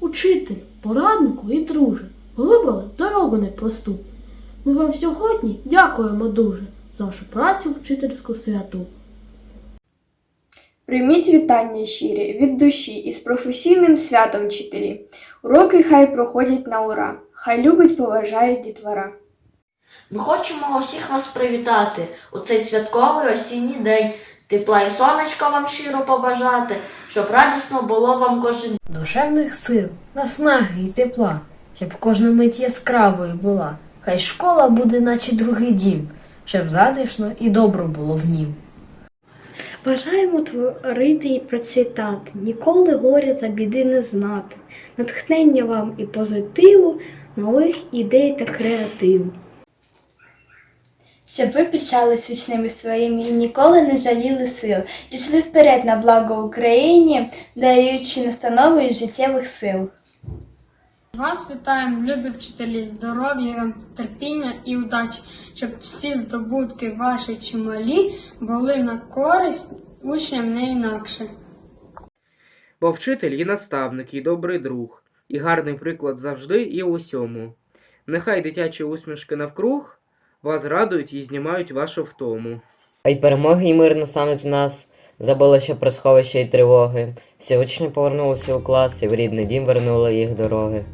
Учитель, пораднику і друже, вибрали дорогу непросту. Ми вам сьогодні дякуємо дуже за вашу працю вчительську святу. Прийміть вітання щирі від душі і з професійним святом вчителі. Уроки хай проходять на ура, хай любить, поважає дітвора. Ми хочемо усіх вас привітати у цей святковий осінній день. Тепла і сонечка вам щиро побажати, щоб радісно було вам кожен Душевних сил, наснаги і тепла, щоб кожна мить яскравою була. Хай школа буде, наче другий дім, щоб затишно і добро було в нім. Бажаємо творити і процвітати, ніколи горя та біди не знати, натхнення вам і позитиву, нових ідей та креативу. Щоб ви пишались вічними своїми і ніколи не жаліли сил, пішли вперед на благо Україні, даючи настанови із життєвих сил. Вас вітаємо, любі вчителі, здоров'я вам, терпіння і удачі, щоб всі здобутки ваші чималі були на користь учням не інакше. Бо вчитель і наставник, і добрий друг, і гарний приклад завжди і усьому. Нехай дитячі усмішки навкруг вас радують і знімають вашу втому. Хай перемоги і мир настануть в нас, забули ще про сховища й тривоги. Всі учні повернулися у клас і в рідний дім вернули їх дороги.